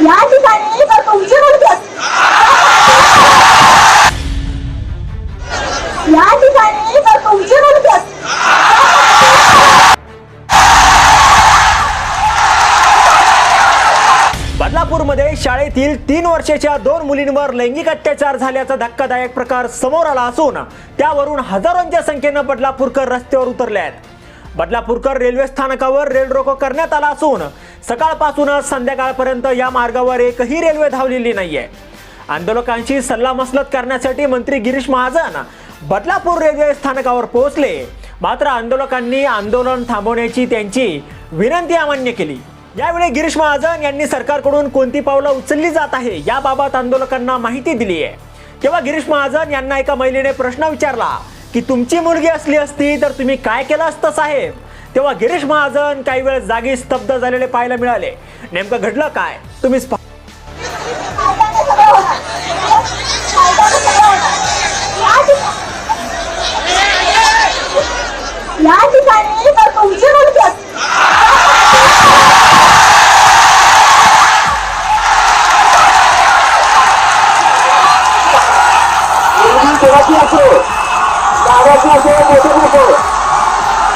या ठिकाणी तर तुमची मुलगी असती या ठिकाणी तर तुमची मुलगी असती बदलापूरमध्ये शाळेतील तीन वर्षाच्या दोन मुलींवर लैंगिक अत्याचार झाल्याचा धक्कादायक प्रकार समोर आला असून त्यावरून हजारोंच्या संख्येनं बदलापूरकर रस्त्यावर उतरले आहेत. बदलापूरकर रेल्वे स्थानकावर रेल रोको करण्यात आला असून सकाळपासूनच संध्याकाळपर्यंत या मार्गावर एकही रेल्वे धावलेली नाहीये. आंदोलकांशी सल्लामसलत करण्यासाठी मंत्री गिरीश महाजन बदलापूर रेल्वे स्थानकावर पोहोचले. मात्र आंदोलकांनी आंदोलन थांबवण्याची त्यांची विनंती अमान्य केली. यावेळी गिरीश महाजन यांनी सरकारकडून कोणती पावलं उचलली जात आहे याबाबत आंदोलकांना माहिती दिली आहे तेव्हा गिरीश महाजन यांना एका महिलेने प्रश्न विचारला की तुमची मुलगी असली असती तर तुम्ही काय केलं असतं साहेब? तेव्हा गिरीश महाजन काही वेळ जागी स्तब्ध झालेले पाहायला मिळाले. नेमकं घडलं काय? तुम्हीच पहा.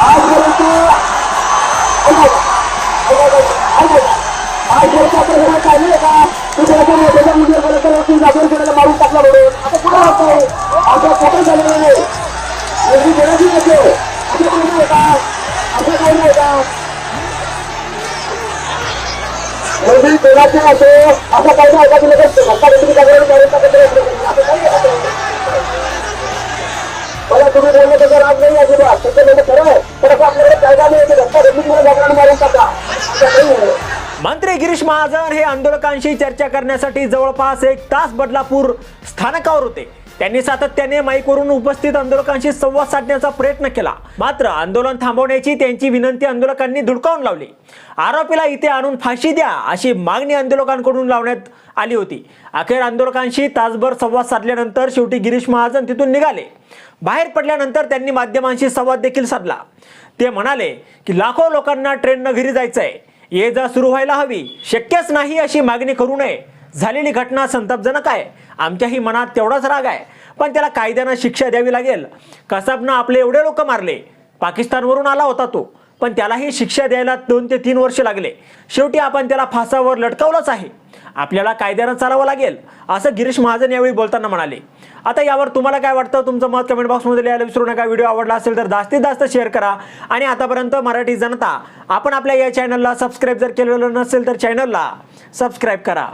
कायद्याने मारून टाकला म्हणून आता पुढे होतोय आता खोटं नाही मुलगी कोणाची असो असं काही नाही का असं काही नाही का मुलगी कोणाची असो असं काही नाही का तुम्ही जागेवर गिरीश महाजन हे आंदोलकांशी चर्चा करण्यासाठी जवळपास एक तास बदलापूर स्थानकावर होते. त्यांनी सातत्याने माईकवरून उपस्थित आंदोलकांशी संवाद साधण्याचा प्रयत्न केला. मात्र आंदोलन थांबवण्याची त्यांची विनंती आंदोलकांनी धुडकावून लावली. आरोपीला इथे आणून फाशी द्या अशी मागणी आंदोलकांकडून लावण्यात आली होती. अखेर आंदोलकांशी तासभर संवाद साधल्यानंतर शेवटी गिरीश महाजन तिथून निघाले. बाहेर पडल्यानंतर त्यांनी माध्यमांशी संवाद देखील साधला. ते म्हणाले की लाखो लोकांना ट्रेननं घरी जायचं आहे ये जा सुरू व्हायला हवी. शक्यच नाही अशी मागणी करू नये. झालेली घटना संतापजनक आहे. आमच्याही मनात तेवढाच राग आहे. पण त्याला कायद्यानं शिक्षा द्यावी लागेल. कसाबनं आपले एवढे लोक मारले? पाकिस्तानवरून आला होता तो. पण त्यालाही शिक्षा द्यायला दोन ते तीन वर्ष लागले. शेवटी आपण त्याला फासावर लटकावलंच आहे. आपल्याला कायद्यानं चालावं लागेल असं गिरीश महाजन यावेळी बोलताना म्हणाले. आता यावर तुम्हाला काय वाटतं? तुमचं मत कमेंट बॉक्समध्ये लिहायला विसरू नका. व्हिडिओ आवडला असेल तर जास्तीत जास्त शेअर करा. आणि आतापर्यंत मराठी जनता आपण आपल्या या चॅनलला सबस्क्राईब जर केलेलं नसेल तर चॅनलला सबस्क्राईब करा.